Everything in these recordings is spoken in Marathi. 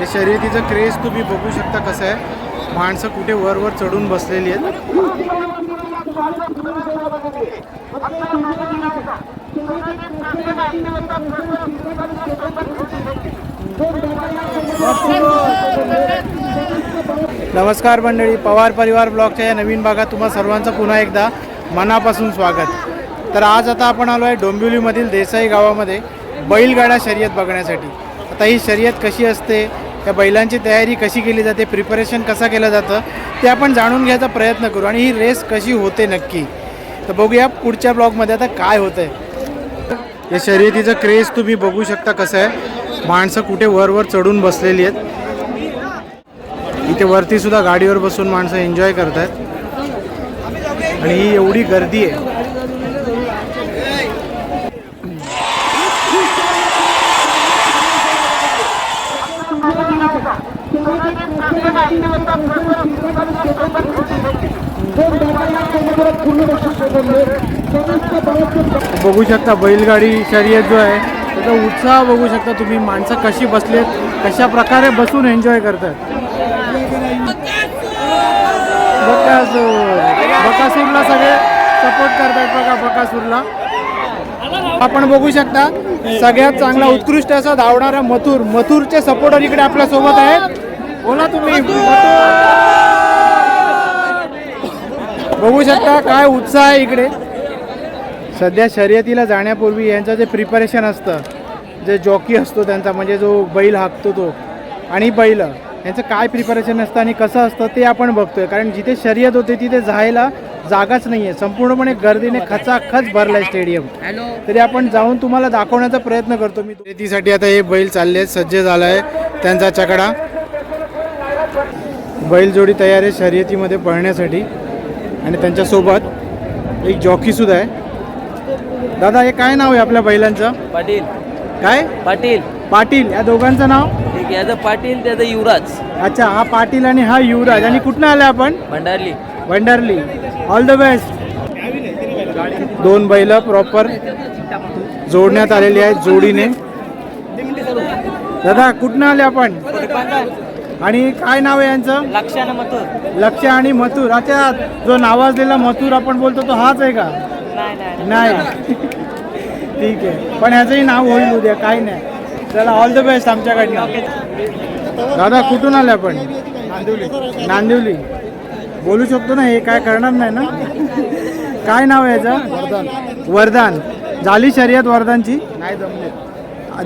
या शर्यतीचं क्रेज तुम्ही बघू शकता कसं आहे. माणसं कुठे वर वर चढून बसलेली आहेत. नमस्कार मंडळी पवार परिवार ब्लॉगच्या या नवीन भागात तुम्हा सर्वांचं पुन्हा एकदा मनापासून स्वागत. तर आज आता आपण आलो आहे डोंबिवलीमधील देसाई गावामध्ये बैलगाडा शर्यत बघण्यासाठी. आता ही शर्यत कशी असते? त्या बैलांची तयारी कशी केली जाते प्रिपरेशन कसं केलं जातं ते आपण जाणून घ्यायचा प्रयत्न करू आणि ही रेस कशी होते नक्की. तर बघूया पुढच्या ब्लॉगमध्ये आता काय होतं आहे या शर्यतीचं क्रेज तुम्ही बघू शकता कसं आहे. माणसं कुठे वरवर चढून बसलेली आहेत. इथे वरतीसुद्धा गाडीवर बसून माणसं एन्जॉय करत आहेत आणि ही एवढी गर्दी आहे. बघू शकता बैलगाडी शर्यत जो आहे त्याचा उत्साह बघू शकता तुम्ही. माणसं कशी बसलेत कशा प्रकारे बसून एन्जॉय करतात. बकासूर. बकासूरला सगळे सपोर्ट करतात बघा बकासूरला. आपण बघू शकता सगळ्यात चांगला उत्कृष्ट असा धावणारा मथुर. मथुरचे सपोर्टर इकडे आपल्यासोबत आहेत. बोला तुम्ही. बघू शकता काय उत्साह आहे इकडे. सध्या शर्यतीला जाण्यापूर्वी यांचं जे प्रिपरेशन असतं जे जॉकी असतो त्यांचा म्हणजे जो बैल हाकतो तो आणि बैल यांचं काय प्रिपरेशन असतं आणि कसं असतं ते आपण बघतोय. कारण जिथे शर्यत होते तिथे जायला जागाच नाही आहे संपूर्णपणे गर्दीने खचाखच भरलाय स्टेडियम तरी आपण जाऊन तुम्हाला दाखवण्याचा प्रयत्न करतो. मी शर्यतीसाठी आता हे बैल चालले सज्ज झाला आहे त्यांचा चकडा. बैलजोडी तयार आहे शर्यतीमध्ये पळण्यासाठी. आणि त्यांच्यासोबत एक जॉकी सुद्धा आहे. दादा हे काय नाव आहे आपल्या बैलांचं? पाटील. काय? पाटील. पाटील. या दोघांचं नाव? एक याचं पाटील त्याचं युवराज. अच्छा हा पाटील आणि हा युवराज. आणि कुठनं आलं आपण? Bhandarli. Bhandarli. All the best दोन बैल प्रॉपर जोडण्यात आलेली आहेत जोडीने. दादा कुठनं आले आपण? आणि काय नाव आहे यांचं? लक्षानं मथुर. लक्ष आणि मथुर. अच्छा जो नावाजलेला मथुर आपण बोलतो तो हाच आहे का? नाही ठीक आहे. पण ह्याचंही नाव होईल उद्या काही नाही. चला ऑल द बेस्ट आमच्याकडनं. दादा कुठून आले आपण? नांदिवली. बोलू शकतो ना हे काय करणार नाही ना? काय नाव आहे याचं? वरदान वरदान झाली शर्यत वरदानची नाही जमली.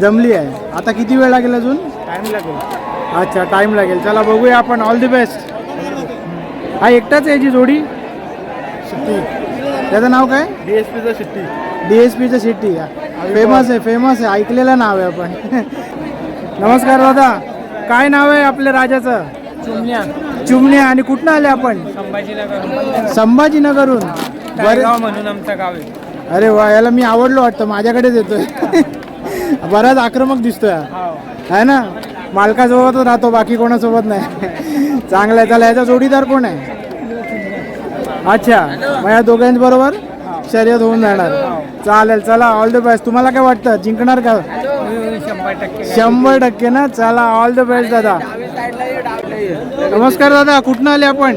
जमली आहे. आता किती वेळ लागेल अजून? टाइम लागेल. अच्छा टाइम लागेल. चला बघूया आपण. ऑल द बेस्ट हा एकटाच आहे याची जोडी? त्याचं नाव काय? डी एस पीचं शिट्टी डी एस पीचं सिटी फेमस आहे फेमस आहे. ऐकलेलं नाव आहे आपण. नमस्कार दादा. काय नाव आहे आपल्या राजाचं? चुमण्या चुमण्या आणि कुठनं आले आपण? संभाजीनगर संभाजीनगरून बरे. म्हणून आमचं गाव आहे. अरे वा याला मी आवडलो वाटतं. माझ्याकडेच येतोय. बराच आक्रमक दिसतोय हा. आहे ना? मालकासोबतच राहतो बाकी कोणासोबत नाही. चांगला आहे. चला याचा जोडीदार कोण आहे? अच्छा मग या दोघांबरोबर शर्यत होऊन जाणार. चालेल चला ऑल द बेस्ट तुम्हाला काय वाटतं? जिंकणार का? शंभर टक्के ना? चला ऑल द बेस्ट दादा. नमस्कार दादा. कुठनं आले आपण?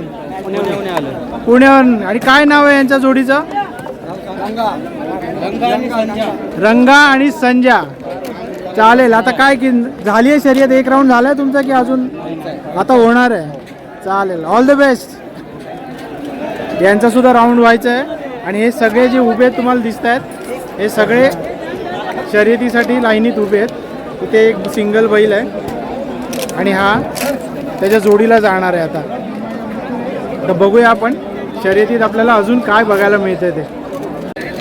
पुण्याहून. आणि काय नाव आहे यांच्या जोडीचं? रंगा आणि संजा. चालेल आता काय की झाली आहे शर्यत? एक राऊंड झालाय तुमचा की अजून? आता होणार आहे. चालेल. ऑल द बेस्ट यांचा सुद्धा राऊंड व्हायचं आहे. आणि हे सगळे जे उभे आहेत तुम्हाला दिसत आहेत हे सगळे शर्यतीसाठी लाईनीत उभे आहेत. इथे एक सिंगल बैल आहे. आणि हा त्याच्या जोडीला जाणार आहे आता. तर बघूया आपण शर्यतीत आपल्याला अजून काय बघायला मिळतं ते.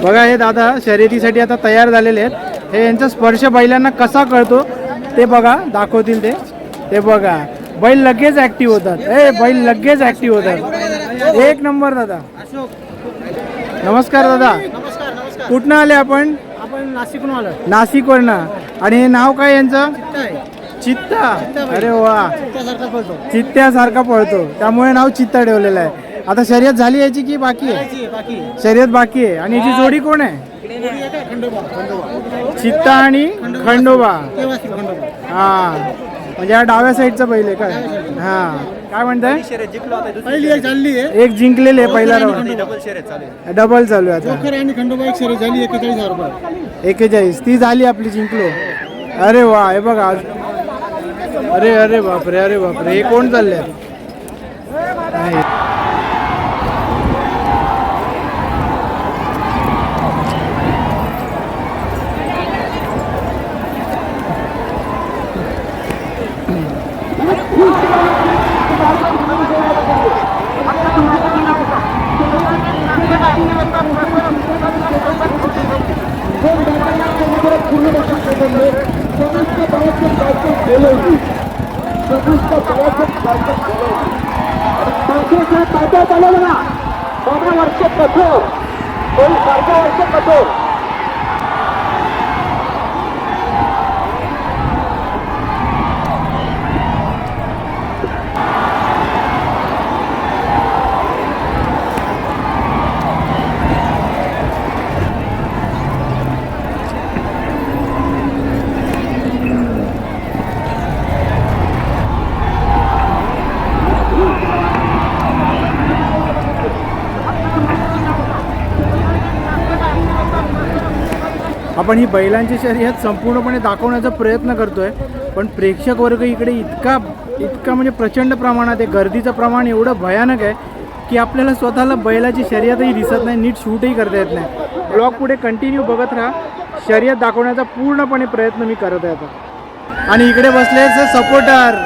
बघा हे दादा शर्यतीसाठी आता तयार झालेले आहेत. हे यांचा स्पर्श बैलांना कसा कळतो? ते बघा दाखवतील ते. ते बघा. बैल लगेच ॲक्टिव्ह होतात. ए बैल लगेच ॲक्टिव्ह होतात. एक नंबर दादा. नमस्कार दादा. कुठनं आले आपण? आपण नाशिकहून आलो. नाशिकवरनं. आणि हे नाव काय यांचं? चित्ता अरे वा. चित्त्यासारखा पळतो. त्यामुळे नाव चित्ता ठेवलेलं आहे. आता शर्यत झाली याची की बाकी आहे? शर्यत बाकी आहे. आणि याची जोडी कोण आहे? चित्ता आणि खंडोबा. खंडोबा. हा. म्हणजे हा डाव्या साईडचा आहे काय? हा. काय म्हणताय? पहिली एक झाली आहे. एक जिंकलेले आहे पहिला राऊंड डबल चालू आहे. डबल चालू आहे आता. आणि खंडोबा एक शर्यत झाली एकेचाळीस हजार रुपये. एकेचाळीस. ती झाली आपली जिंकलो. अरे वा हे बघा. आज अरे अरे बापरे अरे बापरे. हे कोण चालले नाही. आपण ही बैलांची शर्यत संपूर्णपणे दाखवण्याचा प्रयत्न करतोय पण प्रेक्षक वर्ग इकडे इतका इतका म्हणजे प्रचंड प्रमाणात आहे गर्दीचं प्रमाण एवढं भयानक आहे की आपल्याला स्वतःला बैलाची शर्यतही दिसत नाही नीट शूटही करता येत नाही. ब्लॉग पुढे कंटिन्यू बघत राहा शर्यत दाखवण्याचा पूर्णपणे प्रयत्न मी करत आहे आता. आणि इकडे बसले सपोर्टर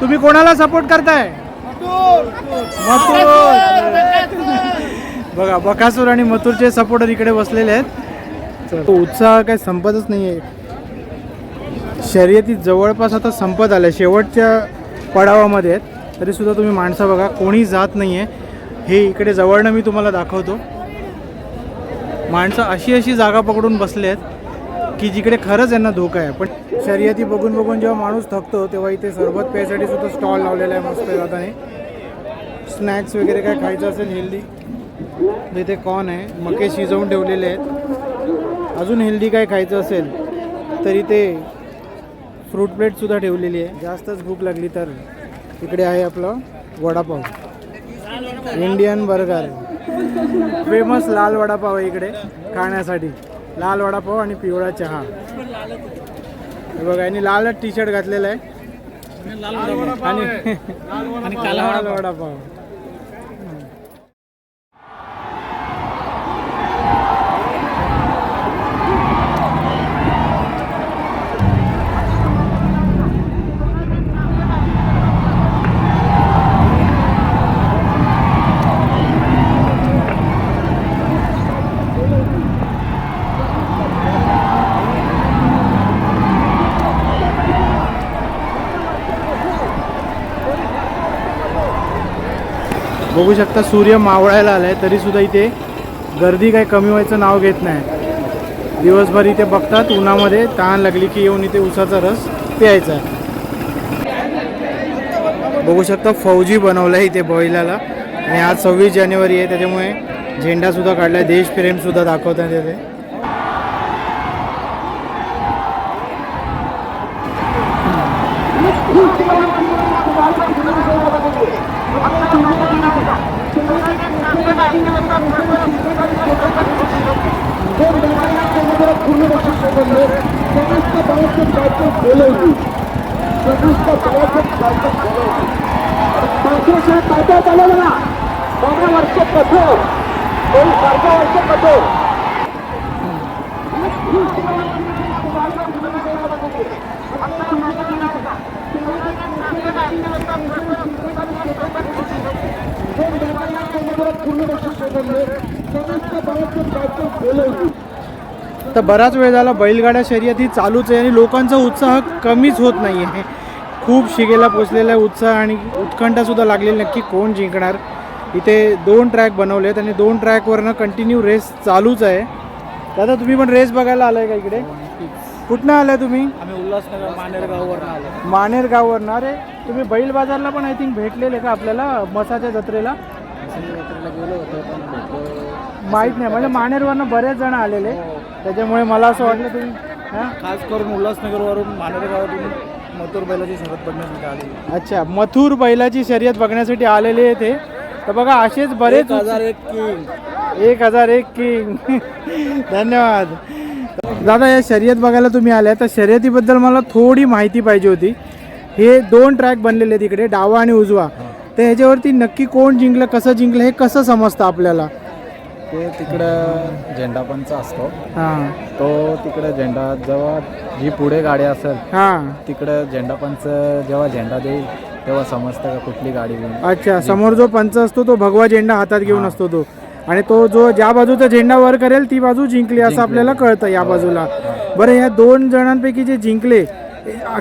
तुम्ही कोणाला सपोर्ट करताय? मथुर. बघा बकासूर आणि मथुरचे सपोर्टर इकडे बसलेले आहेत. तो उत्साह काय संपतच नाही आहे शर्यती जवळपास आता संपत आल्या. शेवटच्या पडावामध्ये आहेत. तरी सुद्धा तुम्ही माणसं बघा कोणी जात नाही आहे हे इकडे जवळनं मी तुम्हाला दाखवतो. माणसं अशी अशी जागा पकडून बसले आहेत की जिकडे खरंच यांना धोका आहे. पण शर्यती बघून बघून जेव्हा माणूस थकतो तेव्हा इथे सरबत प्यायसाठी सुद्धा स्टॉल लावलेला आहे मस्त जाताने स्नॅक्स वगैरे काय खायचं असेल हेल्दी इथे कॉर्न आहे? मके शिजवून ठेवलेले आहेत. अजून हेल्दी काय खायचं असेल तरी ते फ्रूट प्लेटसुद्धा ठेवलेली आहे. जास्तच भूक लागली तर इकडे आहे आपलं वडापाव. इंडियन बर्गर फेमस लाल वडापाव आहे इकडे खाण्यासाठी. लाल वडापाव आणि पिवळा चहा. हे बघा यांनी लाल टी शर्ट घातलेला आहे. आणि आणि लाल वडापाव. बघू शकता सूर्य मावळायला आलाय तरी सुद्धा इथे गर्दी काही कमी व्हायचं नाव घेत नाही. दिवसभर इथे बघतात उन्हामध्ये तहान लागली की येऊन इथे उसाचा रस प्यायचा. आहे बघू शकता फौजी बनवला आहे इथे बैलाला. आणि आज सव्वीस जानेवारी आहे त्याच्यामुळे झेंडासुद्धा काढला आहे देशप्रेमसुद्धा दाखवतात কোন ব্যাপারে আপনারা পূর্ণবাসী করলে সমস্ত মানুষের দায়িত্ব বলে উঠি সমস্ত মানুষের দায়িত্ব বলে উঠি মানুষের সাথে পাইতে চালাবে না বারো বর্ষে কঠোর ওই বারো বর্ষে কঠোর পূর্ণবাসী করলে तर बराच वेळ झाला बैलगाड्या शर्यती चालूच आहे आणि लोकांचा उत्साह कमीच होत नाही आहे खूप शिगेला पोचलेला आहे उत्साह आणि उत्कंठासुद्धा लागलेली नक्की कोण जिंकणार? इथे दोन ट्रॅक बनवले आहेत आणि दोन ट्रॅकवरनं कंटिन्यू रेस चालूच आहे. दादा तुम्ही पण रेस बघायला आलाय का इकडे? कुठनं आलाय तुम्ही? आम्ही उल्हासनगर मानेरगाववर आलो. मानेर गाववरनं. अरे तुम्ही बैल बाजारला पण आय थिंक भेटलेले का आपल्याला? मसाच्या जत्रेला? गेलो होतो. माहीत नाही. म्हणजे मानेरवरनं बरेच जण आलेले. त्याच्यामुळे मला असं वाटलं तुम्ही हां? खास करून उल्हासनगरवरून मानेरगावातून मथुर बैलाची शरद बघण्यासाठी आलेली. अच्छा मथुर बैलाची शर्यत बघण्यासाठी आलेले आहेत हे तर बघा असेच बरेच एक किंग. एक हजार एक किंग. धन्यवाद. दादा या शर्यत बघायला तुम्ही आल्या. तर शर्यतीबद्दल मला थोडी माहिती पाहिजे होती. हे दोन ट्रॅक बनलेले आहेत इकडे डावा आणि उजवा. तर ह्याच्यावरती नक्की कोण जिंकलं कसं जिंकलं हे कसं समजतं आपल्याला? ते तिकडं झेंडा पंच असतो. हां. तो तिकडे झेंडा जेव्हा जी पुढे गाडी असेल हां. तिकडं झेंडा पंच जेव्हा झेंडा देईल तेव्हा समजतं का कुठली गाडी घेऊन. अच्छा समोर जो पंच असतो तो भगवा झेंडा हातात घेऊन असतो तो. आणि तो जो ज्या बाजूचा झेंडा वर करेल ती बाजू जिंकली असं आपल्याला कळतं या बाजूला. बरं ह्या दोन जणांपैकी जे जिंकले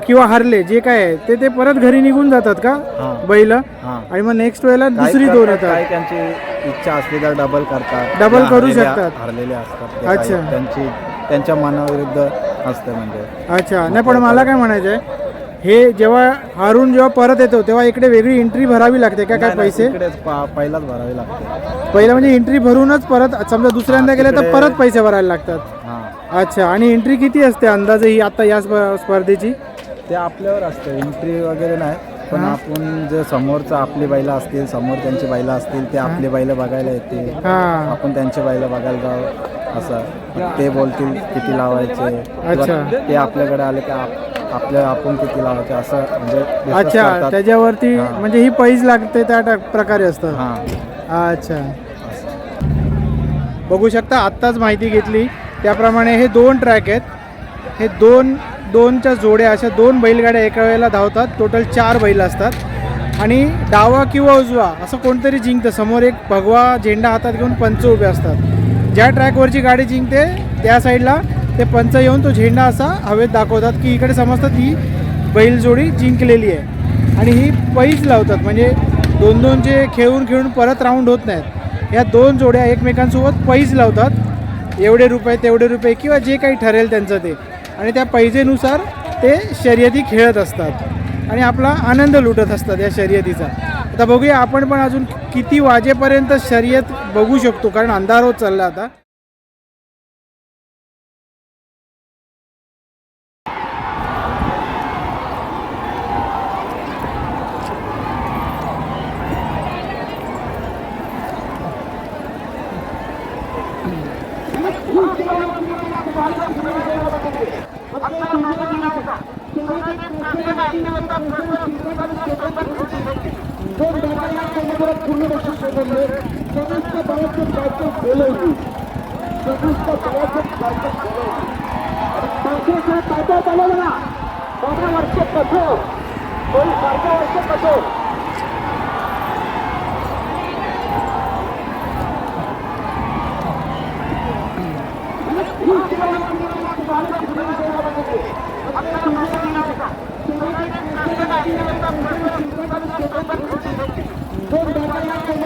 किंवा हरले जे काय आहे ते ते परत घरी निघून जातात का? हां. बैल? हां. आणि मग नेक्स्ट वेळेला दुसरी दोन काही येतात त्यांची इच्छा असली तर डबल करतात. या करू शकतात. हरलेले असतात. अच्छा. त्यांची त्यांच्या मनाविरुद्ध असतं म्हणजे. अच्छा. नाही पण मला काय म्हणायचं आहे हे जेव्हा हारून जेव्हा परत येतो तेव्हा इकडे वेगळी एंट्री भरावी लागते का काय नाही, नाही, पैसे? तिकडेच पा- पहिलाच भरावे लागते. पहिलं म्हणजे एंट्री भरूनच परत समजा दुसऱ्यांदा गेले तर परत पैसे भरायला लागतात. हां. अच्छा. आणि एंट्री किती असते अंदाजे ही आता या स्प- स्पर्धेची? ते आपल्यावर असतं. एंट्री वगैरे नाही. पण आपण जे समोरचं आपली बैला असतील समोर त्यांची बैला असतील ते आपली बैलं बघायला येते. हा. आपण त्यांची बैलं बघायला जाऊ. असं. ते बोलतील किती लावायचे. अच्छा. किंवा ते आपल्याकडे आले की आप- आपल्या आपण किती लावायचे. असं म्हणजे discuss अच्छा. करतात. त्याच्यावरती हा. म्हणजे ही पैज लागते त्या प्रकारे असतं. हां. अच्छा. बघू शकता आत्ताच माहिती घेतली. त्याप्रमाणे हे दोन ट्रॅक आहेत. हे दोन दोनच्या जोड्या अशा दोन बैलगाड्या एका वेळेला धावतात. टोटल चार बैल असतात. आणि डावा किंवा उजवा असं कोणतरी जिंकतं. समोर एक भगवा झेंडा हातात घेऊन पंच उभे असतात. ज्या ट्रॅकवरची गाडी जिंकते त्या साईडला ते पंच येऊन तो झेंडा असा हवेत दाखवतात की इकडे समजतात ही बैलजोडी जिंकलेली आहे. आणि ही पैज लावतात. म्हणजे दोन दोन जे खेळून खेळून परत राऊंड होत नाहीत. या दोन जोड्या एकमेकांसोबत पैज लावतात. एवढे रुपये तेवढे रुपये किंवा जे काही ठरेल त्यांचं ते. आणि त्या पैजेनुसार ते शर्यती खेळत असतात. आणि आपला आनंद लुटत असतात या शर्यतीचा. आता बघूया आपण पण अजून किती वाजेपर्यंत शर्यत बघू शकतो कारण अंधार होत चालला आता. পূর্ণবাসী সম্বন্ধে চতুর্থ বালকের দায়িত্ব বলেনি চতুর্থ বালকের দায়িত্ব বলেনি তাদের বলে না বারো বর্ষে কঠোর ওই বারো বর্ষে কঠোর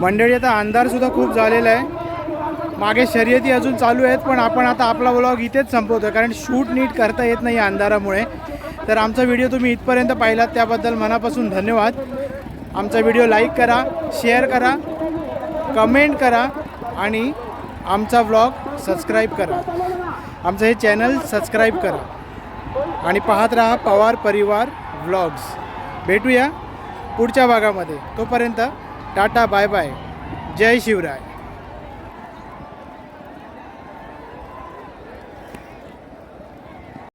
मंडळी आता अंधारसुद्धा खूप झालेला आहे. मागे शर्यती अजून चालू आहेत पण आपण आता आपला ब्लॉग इथेच संपवतो कारण शूट नीट करता येत नाही अंधारामुळे. तर आमचा व्हिडिओ तुम्ही इथपर्यंत पाहिलात त्याबद्दल मनापासून धन्यवाद. आमचा व्हिडिओ लाईक करा शेअर करा कमेंट करा आणि आमचा व्लॉग सबस्क्राईब करा. आमचं हे चॅनल सबस्क्राईब करा. आणि पाहत राहा पवार परिवार व्लॉग्स भेटूया पुढच्या भागामध्ये. तोपर्यंत टाटा बाय बाय. जय शिवराय.